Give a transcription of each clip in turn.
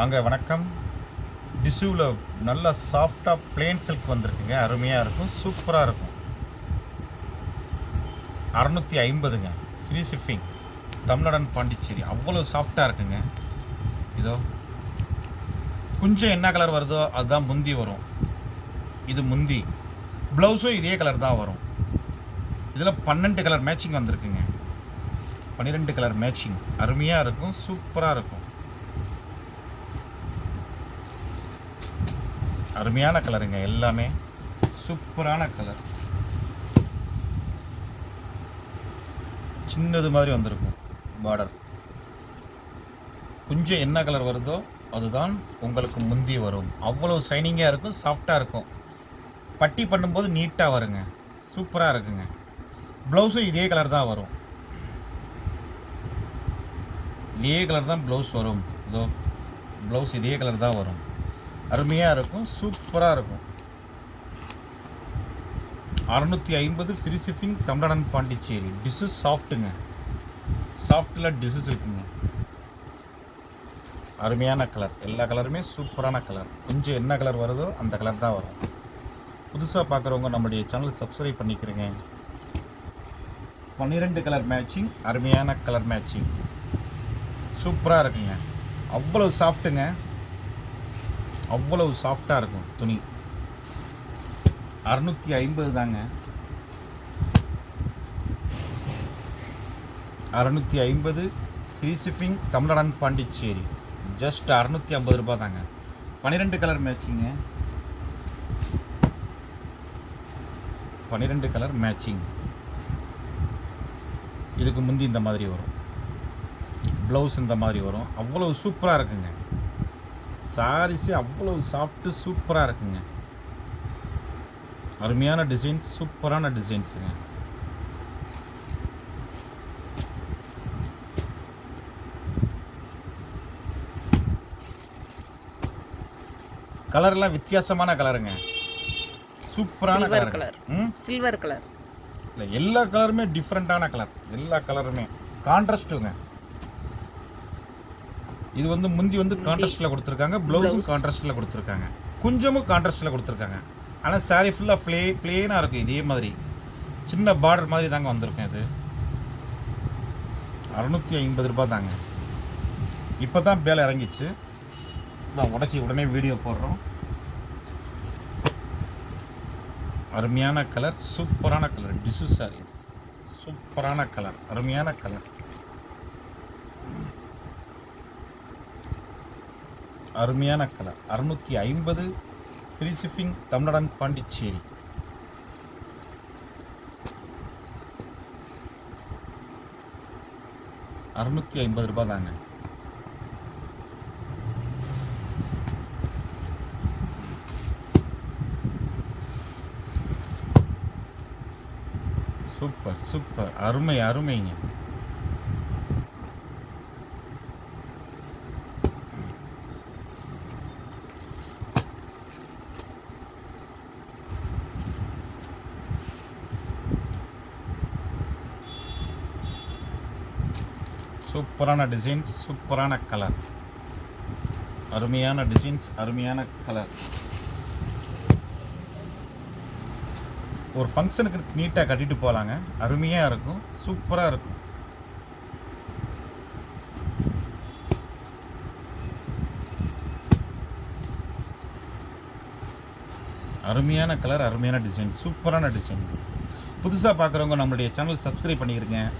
வாங்க வணக்கம். டிஷ்யூவில் நல்ல சாஃப்டாக பிளேன் சில்க் வந்திருக்குங்க. அருமையாக இருக்கும் சூப்பராக இருக்கும். அறநூற்றி ஐம்பதுங்க. ஃப்ரீ ஷிப்பிங் தமிழ்நாடன் பாண்டிச்சேரி. அவ்வளோ சாஃப்டாக இருக்குங்க. இதோ கொஞ்சம் என்ன கலர் வருதோ அதுதான் முந்தி வரும். இது முந்தி. ப்ளவுஸும் இதே கலர் தான் வரும். இதில் பன்னெண்டு கலர் மேட்சிங் வந்திருக்குங்க. பன்னிரெண்டு கலர் மேட்சிங் அருமையாக இருக்கும் சூப்பராக இருக்கும். அருமையான கலருங்க எல்லாமே சூப்பரான கலர். சின்னது மாதிரி வந்திருக்கும் பார்டர் கொஞ்சம் என்ன கலர் வருதோ அதுதான் உங்களுக்கு முந்தி வரும். அவ்வளோ ஷைனிங்காக இருக்கும் சாஃப்டாக இருக்கும். பட்டி பண்ணும்போது நீட்டாக வருங்க. சூப்பராக இருக்குங்க. ப்ளவுஸும் இதே கலர் தான் வரும். இதே கலர் தான் ப்ளவுஸ் வரும். இதோ ப்ளவுஸ் இதே கலர் தான் வரும். அருமையாக இருக்கும் சூப்பராக இருக்கும். அறநூற்றி ஐம்பது ஃப்ரீ ஷிப்பிங் தமிழ்நாடன் பாண்டிச்சேரி. டிஷ்ஷஸ் சாஃப்ட்டுங்க சாஃப்ட்டில் டிஷ்ஷஸ் இருக்குங்க. அருமையான கலர் எல்லா கலருமே சூப்பரான கலர் கொஞ்சம் என்ன கலர் வருதோ அந்த கலர் தான் வரும். புதுசாக பார்க்குறவங்க நம்மளுடைய சேனல் சப்ஸ்கிரைப் பண்ணிக்கிறேங்க. பன்னிரெண்டு கலர் மேட்சிங் அருமையான கலர் மேட்சிங் சூப்பராக இருக்குங்க. அவ்வளவு சாஃப்ட்டுங்க அவ்வளவு சாஃப்டாக இருக்கும் துணி. அறுநூற்றி ஐம்பது தாங்க. அறுநூற்றி ஐம்பது ஃப்ரீ ஷிப்பிங் தமிழ்நாடன் பாண்டிச்சேரி. ஜஸ்ட் அறுநூற்றி ஐம்பது ரூபா தாங்க. பன்னிரெண்டு கலர் மேட்சிங்க பன்னிரெண்டு கலர் மேட்சிங் இதுக்கு முந்தி இந்த மாதிரி வரும். ப்ளவுஸ் இந்த மாதிரி வரும். அவ்வளோ சூப்பராக இருக்குங்க. சாரீஸே அவ்வளோ சாஃப்ட்டு சூப்பராக இருக்குங்க. அருமையான டிசைன்ஸ் சூப்பரான டிசைன்ஸுங்க கலர்லாம் வித்தியாசமான கலருங்க சூப்பரான கலர் சில்வர் கலர் இல்லை எல்லா கலருமே டிஃப்ரெண்ட்டான கலர் எல்லா கலருமே கான்ட்ராஸ்ட்டுங்க இது வந்து முந்தி வந்து கான்ட்ராஸ்டில் கொடுத்துருக்காங்க ப்ளவுஸும் கான்ட்ராஸ்டில் கொடுத்துருக்காங்க. கொஞ்சமும் கான்ட்ராஸ்டில் கொடுத்துருக்காங்க. ஆனால் saree ஃபுல்லாக ப்ளே ப்ளேனாக இருக்கும் இதே மாதிரி. சின்ன பார்டர் மாதிரி தாங்க வந்திருக்கும் இது. அறநூற்றி ஐம்பது ரூபாய் தாங்க. இப்போ தான் வேலை இறங்கிச்சு. நான் உடச்சி உடனே வீடியோ போடுறோம். அருமையான கலர் சூப்பரான கலர் டிசு சாரீஸ் சூப்பரான கலர் அருமையான கலர் அருமையான கலர். அறுநூற்றி ஐம்பது ஃப்ரீ ஷிப்பிங் தமிழ்நாடன் பாண்டிச்சேரி. அறுநூற்றி ஐம்பது ரூபாய் தாங்க சூப்பர் சூப்பர். அருமை அருமைங்க. சூப்பரான டிசைன்ஸ் சூப்பரான கலர் அருமையான டிசைன்ஸ் அருமையான கலர் ஒரு ஃபங்க்ஷனுக்கு நீட்டாக கட்டிட்டு போகலாங்க அருமையாக இருக்கும் சூப்பராக இருக்கும். அருமையான கலர் அருமையான டிசைன் சூப்பரான டிசைன் புதுசாக பார்க்குறவங்க நம்மளுடைய சேனல் சப்ஸ்கிரைப் பண்ணியிருக்கேன்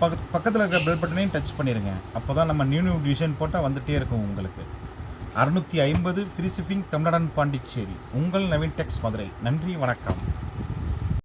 பக்கத்து பக்கத்தில் இருக்கிற பெல் பட்டனையும் டச் பண்ணிடுங்க அப்போ தான் நம்ம நியூ நியூ டிவிஷன் போட்டால் வந்துகிட்டே இருக்கும் உங்களுக்கு. அறுநூற்றி ஐம்பது ஃப்ரீ ஷிப்பிங் தமிழ்நாடன் பாண்டிச்சேரி. உங்கள் நவீன் டெக்ஸ் மதுரை. நன்றி வணக்கம்.